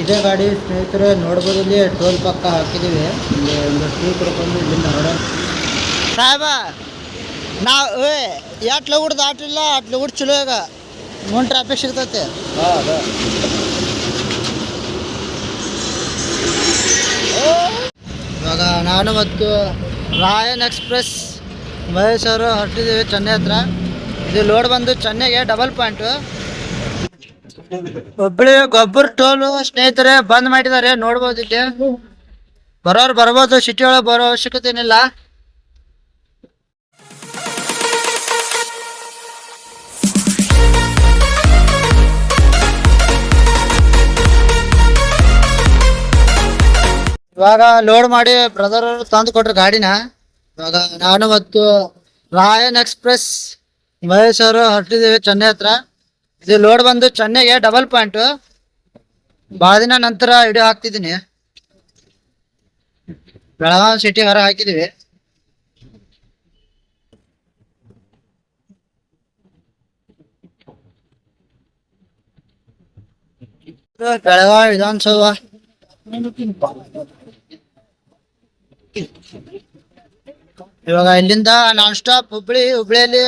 ಇದೇ ಗಾಡಿ ಸ್ನೇಹಿತರೆ ನೋಡ್ಬೋದು ಇಲ್ಲಿ ಟೋಲ್ ಪಕ್ಕ ಹಾಕಿದ್ದೀವಿ. ಇಲ್ಲಿ ಒಂದು ಟೀ ಕುಡ್ಕೊಂಡು ಇಲ್ಲಿಂದ ಹೊರಡ ಸಾಹೇಬ ನಾವು ಎಟ್ಲ ಊಟ ದಾಟಿಲ್ಲ ಅಟ್ಲ ಊಟ ಚಲೋ ಈಗ. ಮುಂದೆ ಟ್ರಾಫಿಕ್ ಸಿಗ್ತೈತೆ. ಇವಾಗ ನಾನು ಮತ್ತು ರಾಯನ್ ಎಕ್ಸ್ಪ್ರೆಸ್ ಮಹೇಶ್ ಅವರು ಹೊರಟಿದ್ದೀವಿ ಚೆನ್ನೈ ಹತ್ರ. ಇದು ಲೋಡ್ ಬಂದು ಚೆನ್ನೈಗೆ ಡಬಲ್ ಪಾಯಿಂಟು ಒಬ್ಬಳಿ ಗೊಬ್ಬರ ಟೋಲು ಸ್ನೇಹಿತರೆ ಬಂದ್ ಮಾಡಿದಾರೆ ನೋಡ್ಬೋದು ಇಲ್ಲಿ. ಬರೋರು ಬರ್ಬೋದು ಸಿಟಿ ಒಳಗೆ ಬರೋ ಅವಶ್ಯಕತೆ ಏನಿಲ್ಲ. ಇವಾಗ ಲೋಡ್ ಮಾಡಿ ಬ್ರದರ್ ತಂದು ಕೊಟ್ರು ಗಾಡಿನ. ಇವಾಗ ನಾನು ಮತ್ತು ರಾಯನ್ ಎಕ್ಸ್ಪ್ರೆಸ್ ಮಹೇಶ್ ಅವರು ಹೊರಟಿದ್ದೀವಿ ಚೆನ್ನೈ ಹತ್ರ. ಇದು ಲೋಡ್ ಬಂದು ಚೆನ್ನೈಗೆ ಡಬಲ್ ಪಾಯಿಂಟ್ ಬಾದಿನ ದಿನ ನಂತರ ವಿಡಿಯೋ ಹಾಕ್ತಿದ್ದೀನಿ. ಬೆಳಗಾವಿ ಸಿಟಿ ಹೊರ ಹಾಕಿದೀವಿ ಬೆಳಗಾವಿ ವಿಧಾನಸೌಧ. ಇವಾಗ ಇಲ್ಲಿಂದ ನಾನ್ ಸ್ಟಾಪ್ ಹುಬ್ಳಿ, ಹುಬ್ಳಿಯಲ್ಲಿ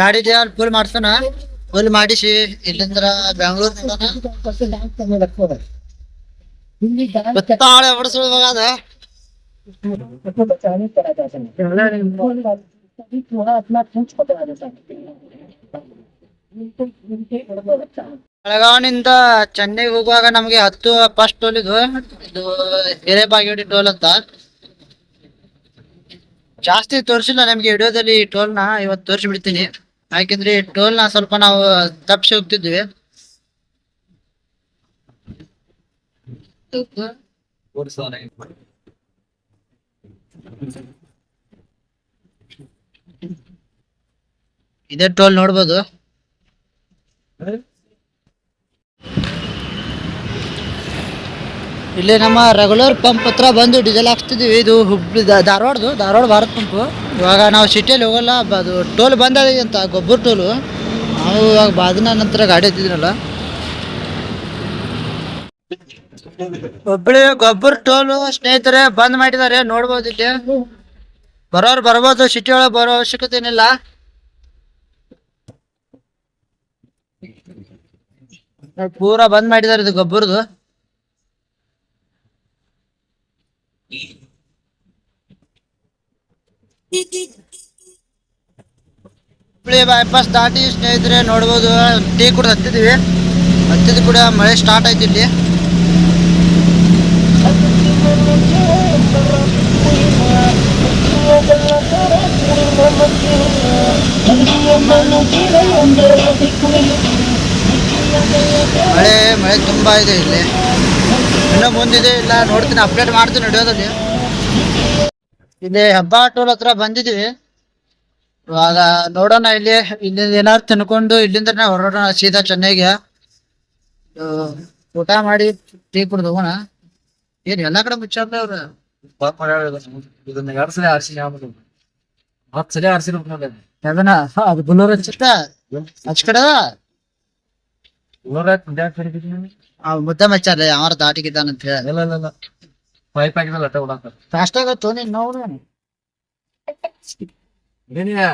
ಗಾಡಿ ಫುಲ್ ಮಾಡ್ಸೋಣ. ಫುಲ್ ಮಾಡಿಸಿ, ಇಲ್ಲಿಂದ್ರ ಬೆಳಗಾವಿನಿಂದ ಚೆನ್ನೈ ಹೋಗುವಾಗ ನಮಗೆ ಹತ್ತು ಫಸ್ಟ್ ಟೋಲ್ ಇದು. ಇದು ಹಿರೇಬಾಗೇಡಿ ಟೋಲ್ ಅಂತ. ಜಾಸ್ತಿ ತೋರಿಸಿಲ್ಲ ನಮ್ಗೆ ವಿಡಿಯೋದಲ್ಲಿ ಟೋಲ್ನ ಇವತ್ತು ತೋರಿಸ್ಬಿಡ್ತೀನಿ ಯಾಕೆಂದ್ರೆ ಟೋಲ್ನ ಸ್ವಲ್ಪ ನಾವು ತಪ್ಪಿಸಿ ಹೋಗ್ತಿದ್ವಿ. ಇದೇ ಟೋಲ್ ನೋಡ್ಬೋದು. ಇಲ್ಲಿ ನಮ್ಮ ರೆಗ್ಯುಲರ್ ಪಂಪ್ ಹತ್ರ ಬಂದು ಡೀಸೆಲ್ ಹಾಕ್ಸ್ತಿದ್ದೀವಿ ಇದು ಹುಬ್ಳಿ ಧಾರವಾಡದು, ಧಾರವಾಡ ಭಾರತ್ ಪಂಪು ಇವಾಗ ನಾವು ಸಿಟಿಯಲ್ಲಿ ಹೋಗಲ್ಲ ಅದು ಟೋಲ್ ಬಂದಿದೆ ಅಂತ, ಗೊಬ್ಬರ ಟೋಲು ನಾವು ಇವಾಗ ಬಾದಿನ ನಂತರ ಗಾಡಿ ಎತ್ತಿದ್ರಲ್ಲ ಹುಬ್ಳಿ ಗೊಬ್ಬರ ಟೋಲು ಸ್ನೇಹಿತರೆ, ಬಂದ್ ಮಾಡಿದ್ದಾರೆ. ನೋಡ್ಬೋದು ಇಲ್ಲಿ. ಬರೋರು ಬರ್ಬೋದು ಸಿಟಿ ಒಳಗೆ ಬರೋ ಅವಶ್ಯಕತೆ ಏನಿಲ್ಲ. ಪೂರಾ ಬಂದ್ ಮಾಡಿದ್ದಾರೆ ಇದು ಗೊಬ್ಬರದು. ಹುಬ್ಳಿ ಬೈಪಾಸ್ ದಾಟಿ ಸ್ನೇಹಿತರೆ, ನೋಡ್ಬೋದು. ಟೀ ಕೂಡ ಹತ್ತಿದೀವಿ ಹತ್ತಿದ ಕೂಡ ಮಳೆ ಸ್ಟಾರ್ಟ್ ಆಯ್ತು ಇಲ್ಲಿ. ಮಳೆ ಮಳೆ ತುಂಬಾ ಇದೆ ಇಲ್ಲಿ. ಇನ್ನೂ ಮುಂದಿದೆ ಇಲ್ಲ, ನೋಡ್ತೀನಿ ಅಪ್ಡೇಟ್ ಮಾಡ್ತೀನಿ ವಿಡಿಯೋದಲ್ಲಿ ಇಲ್ಲಿ ಹಬ್ಬ ಟೋಲ್ ಹತ್ರ ಬಂದಿದ್ವಿ ಇವಾಗ ನೋಡೋಣ ಇಲ್ಲಿ ಇಲ್ಲಿಂದ ಏನಾದ್ರು ತಿನ್ಕೊಂಡು ಇಲ್ಲಿಂದ ಹೊರಡೋಣ ಸೀದಾ ಚೆನ್ನೈಗೆ. ಊಟ ಮಾಡಿ ಟೀ ಕುಡ್ದು ಹೋಗೋಣ. ಏನ್ ಎಲ್ಲಾ ಕಡೆ ಮುಚ್ಚಾರ ಅವ್ರ? ಇದನ್ನ ಎರಡ್ ಸಲ ಆರ್ಸಿ ಹತ್ತು ಸಲ ಆರ್ಸಿ ಅದನ್ನ ಅದು ಬುಲ್ಲೂರ್ ಹಚ್ಚತ್ತ? ಹಚ್ ಕಡೆ ಆ ಮುದ್ದೆ ಮಚ್ಚಾರ ಯಾರ ದಾಟಿಗಿದ್ದಾನಂತ ಹೇಳಿ. ಇಲ್ಲ ಇಲ್ಲ ಇಲ್ಲ. ಪೈಪ್ ಆಗಿದಲ್ಲ ಅಟ್ಟ ಉಡಾಕ ಫಾಸ್ಟ್ ಆಗತ್ತೋ ನೀನ್ ನೋಡು ಏನಿಯ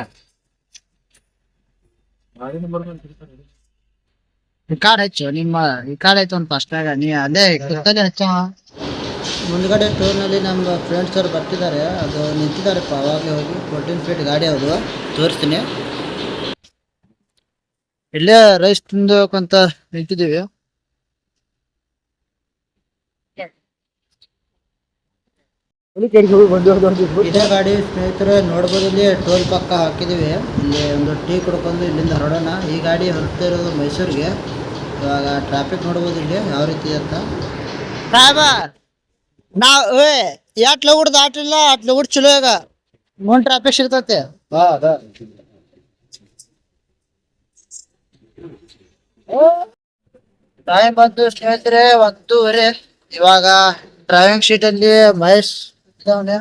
ಆಗಿನ ಬರ್ಬೇಕು ಈ ಕಾರ್ಡ್ ಹಚ್ಚು ನಿಮ್ಮ ಈ ಕಾಡ್ ಐತೆ ಒಂದು ಫಸ್ಟ್ ಆಗ ನೀ ಅದೇ ಕುತ್ತಲ್ಲೇ ಹಚ್ಚ ಮುಂದ್ಗಡೆ ಟೂರ್ನಲ್ಲಿ ನಮ್ಮ ಫ್ರೆಂಡ್ಸ್ ಅವ್ರು ಬರ್ತಿದ್ದಾರೆ. ಅದು ನಿಂತಿದ್ದಾರಪ್ಪ ಅವಾಗಲೇ ಹೋಗಿ ಫೋರ್ಟೀನ್ ಫೀಟ್ ಗಾಡಿ ಅವರು ತೋರಿಸ್ತೀನಿ. ಇಲ್ಲೇ ರೈಸ್ ತಿಂದೋಕಂತ ನಿಂತಿದ್ದೀವಿ. ಇದೇ ಗಾಡಿ ಸ್ನೇಹಿತರೆ ನೋಡ್ಬೋದು ಇಲ್ಲಿ ಟೋಲ್ ಪಕ್ಕ ಹಾಕಿದ್ದೀವಿ ಇಲ್ಲಿ ಒಂದು ಟೀ ಕುಡ್ಕೊಂಡು ಇಲ್ಲಿಂದ ಹೊರಡೋಣ. ಈ ಗಾಡಿ ಹೊರಡ್ತಿರೋದು ಮೈಸೂರಿಗೆ. ಇವಾಗ ಟ್ರಾಫಿಕ್ ನೋಡ್ಬೋದು ಇಲ್ಲಿ. ಯಾವ ರೀತಿ ಅಂತ? ಸಾಹೇಬ ನಾವು ಏ ಎಟ್ಲ ಊಟ ದಾಟಿಲ್ಲ ಅಟ್ಲ ಊಟ ಚಲೋ ಈಗ. ಮುಂದೆ ಟ್ರಾಫಿಕ್ ಸಿಗ್ತೈತೆ. ಟೈಮ್ ಬಂದು ಸ್ನೇಹಿತರೆ ಒಂದೂವರೆ. ಇವಾಗ ಡ್ರೈವಿಂಗ್ ಶೀಟಲ್ಲಿ ಅಲ್ಲಿ ಮಹೇಶ್ ಇದ್ದಾವನೆ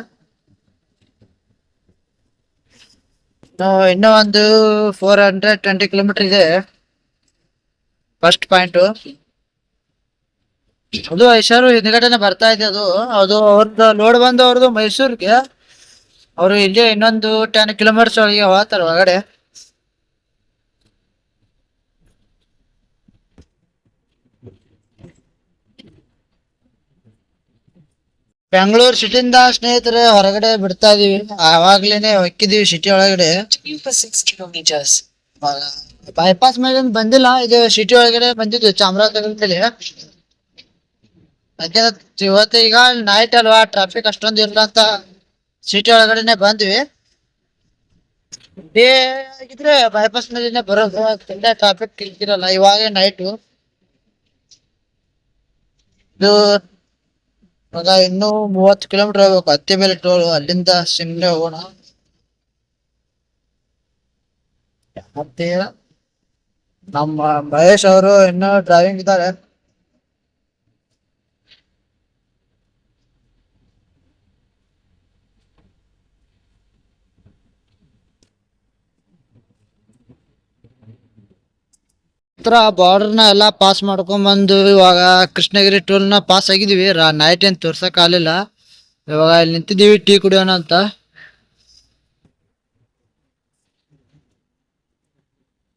ಇನ್ನು ಇನ್ನೂ ಒಂದು ಫೋರ್ ಹಂಡ್ರೆಡ್ ಟ್ವೆಂಟಿ ಕಿಲೋಮೀಟರ್ ಇದೆ. ಫಸ್ಟ್ ಪಾಯಿಂಟು ಅದು ಐಷಾರು ಹಿಂದ್ಗಡೆನೆ ಬರ್ತಾ ಇದೆ ಅದು. ಅದು ಅವ್ರದ್ದು ಲೋಡ್ ಬಂದು ಅವ್ರದ್ದು ಮೈಸೂರಿಗೆ. ಅವರು ಇಲ್ಲೇ ಇನ್ನೊಂದು ಟೆನ್ ಕಿಲೋಮೀಟರ್ಸ್ ಒಳಗೆ ಹೋಗ್ತಾರೆ ಒಳಗಡೆ ಬೆಂಗಳೂರು ಸಿಟಿಯಿಂದ ಸ್ನೇಹಿತರೆ ಹೊರಗಡೆ ಬಿಡ್ತಾ ಇದೀವಿ. ಆವಾಗ್ಲೇನೆ ಹೊಕ್ಕಿದೀವಿ ಸಿಟಿ ಒಳಗಡೆ. ಬೈಪಾಸ್ ಮೇಲೆ ಬಂದಿಲ್ಲ. ಇದು ಸಿಟಿ ಒಳಗಡೆ ಬಂದಿದ್ದು ಚಾಮರಾಜನಗರದಲ್ಲಿ. ಯಾಕಂದ್ರೆ ಇವತ್ತು ಈಗ ನೈಟ್ ಅಲ್ವಾ? ಟ್ರಾಫಿಕ್ ಅಷ್ಟೊಂದು ಇರಲ್ಲ ಅಂತ ಸಿಟಿ ಒಳಗಡೆನೆ ಬಂದ್ವಿ. ಡೇ ಆಗಿದ್ರೆ ಬೈಪಾಸ್ ಮೇಲೆನೆ ಬರೋದು. ತುಂಬಾ ಟ್ರಾಫಿಕ್ ಇರಲ್ಲ ಇವಾಗ ನೈಟು ಇದು ಇವಾಗ ಇನ್ನು ಮೂವತ್ತು ಕಿಲೋಮೀಟರ್ ಹೋಗ್ಬೇಕು. ಹತ್ತಿ ಮೇಲೆ ಟೋಲ್ ಅಲ್ಲಿಂದ ಸಿಮ್ನೆ ಹೋಗೋಣ. ನಮ್ಮ ಮಹೇಶ್ ಅವರು ಇನ್ನೂ ಡ್ರೈವಿಂಗ್ ಇದ್ದಾರೆ. ಹತ್ರ ಬಾರ್ಡರ್ನ ಎಲ್ಲ ಪಾಸ್ ಮಾಡ್ಕೊಂಡ್ ಬಂದು ಇವಾಗ ಕೃಷ್ಣಗಿರಿ ನ ಪಾಸ್ ರಾ ನೈಟ್ ಏನ್ ತೋರ್ಸಕ್ ಆಗ್ಲಿಲ್ಲ. ಇವಾಗ ಇಲ್ಲಿ ನಿಂತಿದ್ದೀವಿ ಟೀ ಕುಡಿಯೋಣ ಅಂತ.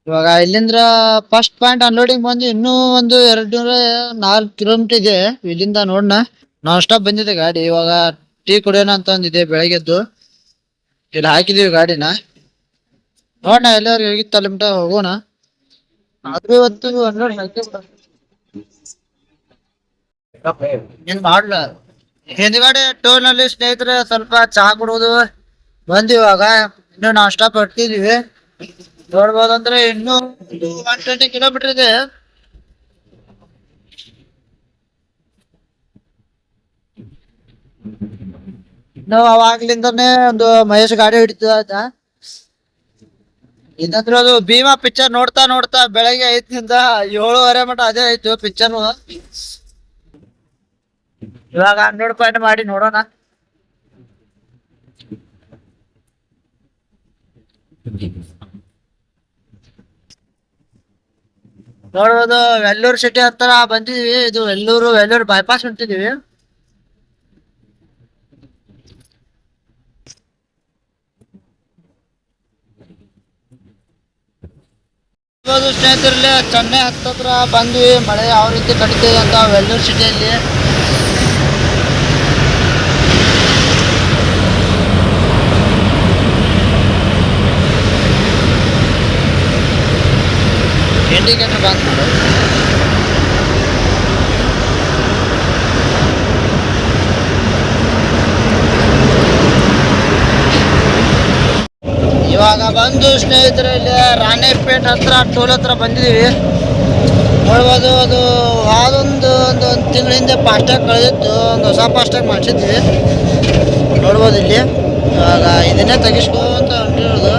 ಇವಾಗ ಇಲ್ಲಿಂದ್ರ ಫಸ್ಟ್ ಪಾಯಿಂಟ್ ಅನ್ಲೋಡಿಂಗ್ ಬಂದು ಇನ್ನೂ ಒಂದು ಎರಡು ನೂರ ನಾಲ್ಕು ಕಿಲೋಮೀಟರ್ ಇದೆ. ಇಲ್ಲಿಂದ ನೋಡೋಣ ನಾನ್ ಸ್ಟಾಪ್ ಬಂದಿದೆ ಗಾಡಿ. ಇವಾಗ ಟೀ ಕುಡಿಯೋಣ ಅಂತ ಒಂದಿದೆ ಬೆಳಗ್ಗೆದ್ದು. ಇಲ್ಲಿ ಹಾಕಿದೀವಿ ಗಾಡಿನ. ನೋಡೋಣ ಎಲ್ಲರೂ ಹೋಗಿ ಅಲ್ಲಿ ಮಟ ಹೋಗೋಣ. ಇವತ್ತು ಮಾಡ್ಲ? ಹಿಂದ್ಗಡೆ ಟೋಲ್ನಲ್ಲಿ ಸ್ನೇಹಿತರೆ ಸ್ವಲ್ಪ ಚಹಾ ಕುಡುವುದು ಬಂದ್ ಇವಾಗ ಇನ್ನು ನಾಷ್ಟಾ ಪಡ್ತಿದೀವಿ. ನೋಡ್ಬೋದಂದ್ರೆ ಇನ್ನು ಒನ್ ಟ್ವೆಂಟಿ ಕಿಲೋಮೀಟರ್ ಇದೆ. ನಾವು ಅವಾಗ್ಲಿಂದನೆ ಒಂದು ಮಹೇಶ್ ಗಾಡಿ ಹಿಡಿತದ ಇದಂದ್ರೆ ಅದು ಭೀಮಾ ಪಿಕ್ಚರ್ ನೋಡ್ತಾ ನೋಡ್ತಾ ಬೆಳಗ್ಗೆ ಐದರಿಂದ ಏಳುವರೆ ಮಟ ಅದೇ ಆಯ್ತು ಪಿಕ್ಚರ್ ಇವಾಗ ಹನ್ನೆರಡು ಪಾಯಿಂಟ್ ಮಾಡಿ ನೋಡೋಣ. ನೋಡ್ಬೋದು ವೆಲ್ಲೂರು ಸಿಟಿ ಹತ್ರ ಬಂದಿದೀವಿ. ಇದು ವೆಲ್ಲೂರು ವೆಲ್ಲೂರು ಬೈಪಾಸ್ ಹೊಂಟಿದೀವಿ ಇವಾಗ ಸ್ನೇಹಿತರಲ್ಲಿ ಚೆನ್ನೈ ಹತ್ತತ್ರ ಬಂದ್ವಿ. ಮಳೆ ಯಾವ ರೀತಿ ಕಟ್ತೀವಿ ಅಂತ ವೆಲ್ಲೂರ್ ಸಿಟಿಯಲ್ಲಿ ಇಂಡಿಕೇಟರ್ ಬಂದ್ ಮಾಡು. ಇವಾಗ ಬಂದು ಸ್ನೇಹಿತರೆ ಇಲ್ಲಿ ರಾಣೇಪೇಟ್ ಹತ್ರ, ಟೋಲ್ ಹತ್ರ ಬಂದಿದ್ದೀವಿ. ನೋಡ್ಬೋದು ಅದು ಅದೊಂದು ಒಂದು ಒಂದು ತಿಂಗಳ ಹಿಂದೆ ಫಾಸ್ಟ್ಯಾಗ್ ಕಳೆದಿತ್ತು ಒಂದು ಹೊಸ ಫಾಸ್ಟ್ಯಾಗ್ ಮಾಡಿಸಿದ್ವಿ. ನೋಡ್ಬೋದು ಇಲ್ಲಿ. ಇವಾಗ ಇದನ್ನೇ ತೆಗಿಸ್ಕೊಂತ ಹೊಂಟಿರೋದು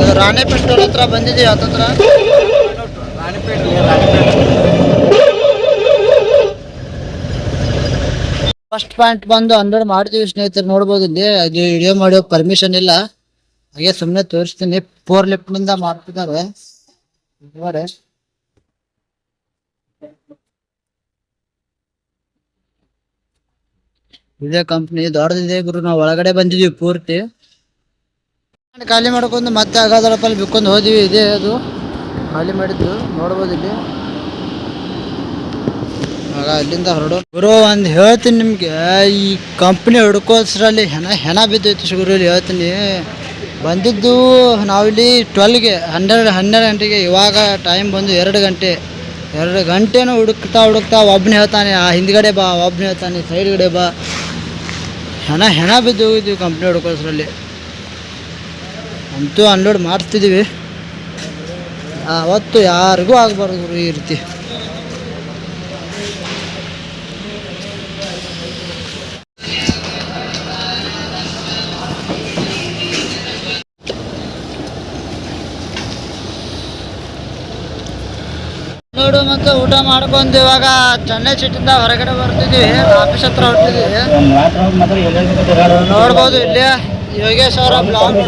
ಇದು ರಾಣೆಪೇಟ್ ಟೋಲ್ ಹತ್ರ ಬಂದಿದ್ದೀವಿ ಹತ್ತತ್ರ ಫಸ್ಟ್ ಪಾಯಿಂಟ್ ಬಂದು ಹಂಡ್ರೆಡ್ ಮಾಡ್ತೀವಿ ಸ್ನೇಹಿತರು, ನೋಡ್ಬೋದು ಇಲ್ಲಿ. ಅದು ವಿಡಿಯೋ ಮಾಡೋ ಪರ್ಮಿಷನ್ ಇಲ್ಲ. ಹಾಗೆ ಸುಮ್ಮನೆ ತೋರಿಸ್ತೀನಿ. ಫೋರ್ ಲಿಫ್ಟ್ನಿಂದ ಮಾಡ್ತಿದ್ದಾರೆ. ಇದೇ ಕಂಪ್ನಿ ದೊಡ್ಡದಿದೆ ಗುರು. ನಾವು ಒಳಗಡೆ ಬಂದಿದೀವಿ ಪೂರ್ತಿ. ಖಾಲಿ ಮಾಡ್ಕೊಂಡು ಮತ್ತೆ ಅಗಾದರಪ್ಪಲ್ಲಿ ಬಿಕ್ಕೊಂಡು ಹೋದಿವಿ. ಇದೆ ಅದು. ಖಾಲಿ ಮಾಡಿದ್ದು. ನೋಡ್ಬೋದು ಇಲ್ಲಿ. ಆಗ ಅಲ್ಲಿಂದ ಹೊರಡೋ ಗುರು, ಒಂದು ಹೇಳ್ತೀನಿ ನಿಮ್ಗೆ. ಈ ಕಂಪ್ನಿ ಹುಡ್ಕೋಸ್ರಲ್ಲಿ ಹೆಣ ಹೆಣ ಬಿದ್ದೈತಿ ಗುರು ಇಲ್ಲಿ ಹೇಳ್ತೀನಿ. ಬಂದಿದ್ದು ನಾವಿಲ್ಲಿ ಟ್ವೆಲ್ಗೆ ಹನ್ನೆರಡು ಹನ್ನೆರಡು ಗಂಟೆಗೆ, ಇವಾಗ ಟೈಮ್ ಬಂದು ಎರಡು ಗಂಟೆ. ಎರಡು ಗಂಟೆನೂ ಹುಡುಕ್ತಾ ಹುಡುಕ್ತಾ ಒಬ್ಬನೇ ಹೇಳ್ತಾನೆ, ಆ ಹಿಂದ್ಗಡೆ ಬಾ ಒಬ್ಬನೇ ಹೇಳ್ತಾನೆ ಸೈಡ್ಗಡೆ ಬಾ. ಹೆಣ ಹೆಣ ಬಿದ್ದು ಹೋಗಿದ್ವಿ ಕಂಪ್ನಿ ಹುಡ್ಕೋಸ್ರಲ್ಲಿ ಅಂತೂ ಅನ್ಲೋಡ್ ಮಾಡ್ತಿದ್ದೀವಿ. ಅವತ್ತು ಯಾರಿಗೂ ಆಗಬಾರ್ದು ಈ ರೀತಿ. ನೋಡು ಮತ್ತು ಊಟ ಮಾಡ್ಕೊಂಡು ಇವಾಗ ಚೆನ್ನೈ ಸಿಟಿಂದ ಹೊರಗಡೆ ಬರ್ತಿದೀವಿ ಆಫೀಸ್ ಹತ್ರ ಹೊರಟಿದೀವಿ ನೋಡ್ಬೋದು ಇಲ್ಲಿ ಯೋಗೇಶ್ ಅವರ ಬ್ಲಾಗ್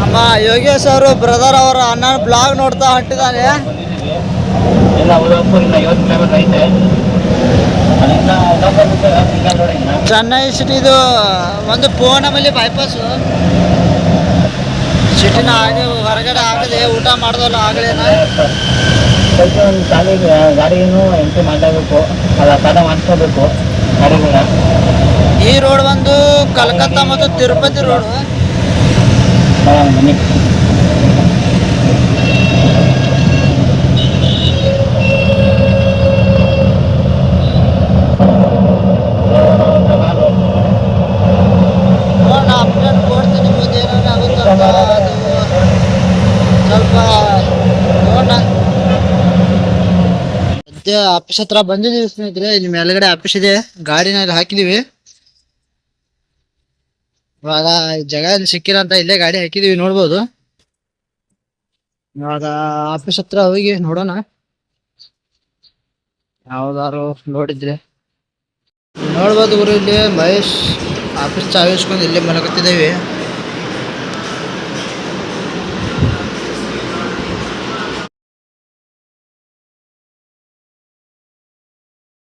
ನಮ್ಮ ಯೋಗೇಶ್ ಅವರು ಬ್ರದರ್ ಅವರ ಅಣ್ಣ ಬ್ಲಾಗ್ ನೋಡ್ತಾ ಹೊಟ್ಟಿದ್ದಾನೆ ಚೆನ್ನೈ ಸಿಟಿದು ಒಂದು ಪೂನಮಲ್ಲಿ ಬೈಪಾಸು ಸಿಟಿನ ಆಗಿ ಹೊರಗಡೆ ಆಗದೆ ಊಟ ಮಾಡ್ದಲ್ಲ ಆಗಲೇನ ಒಂದು ಖಾಲಿ ಗಾಡಿನೂ ಎಂಟ್ರಿ ಮಾಡಬೇಕು ಅದು ಅಪಾದ ಮಾಡಿಸ್ಕೋಬೇಕು ಗಾಡಿಗಳ ಈ ರೋಡ್ ಒಂದು ಕಲ್ಕತ್ತಾ ಮತ್ತು ತಿರುಪತಿ ರೋಡ್ ಬನ್ನಿ ನೋಡೋಣ ಅಪ್ಡೇಟ್ ಕೊಡ್ತೀನಿ ಮುಂದೆ ಏನಾದ್ರು ಆಗುತ್ತೋ ಅಂತ ಅದು ಸ್ವಲ್ಪ ನೋಡೋಣ ಸದ್ಯ ಆಫೀಸ್ ಹತ್ರ ಬಂದಿದ್ದೀವಿ ಸ್ನೇಹಿತರೆ. ಇಲ್ಲಿ ಮೇಲ್ಗಡೆ ಆಫೀಸ್ ಇದೆ. ಗಾಡಿನ ಇಲ್ಲಿ ಹಾಕಿದೀವಿ ಇವಾಗ ಜಗ ಇಲ್ಲಿ ಸಿಕ್ಕಿಲ್ಲ ಅಂತ ಇಲ್ಲೇ ಗಾಡಿ ಹಾಕಿದೀವಿ ನೋಡ್ಬೋದು. ಇವಾಗ ಆಫೀಸ್ ಹತ್ರ ಹೋಗಿ ನೋಡೋಣ. ಯಾವ್ದಾರು ನೋಡಿದ್ರೆ. ನೋಡ್ಬೋದು ಗುರು ಇಲ್ಲಿ. ಮಹೇಶ್ ಆಫೀಸ್ ಚಾವಿಸ್ಕೊಂಡು ಇಲ್ಲೇ ಮಲಗುತ್ತಿದ್ದೇವೆ.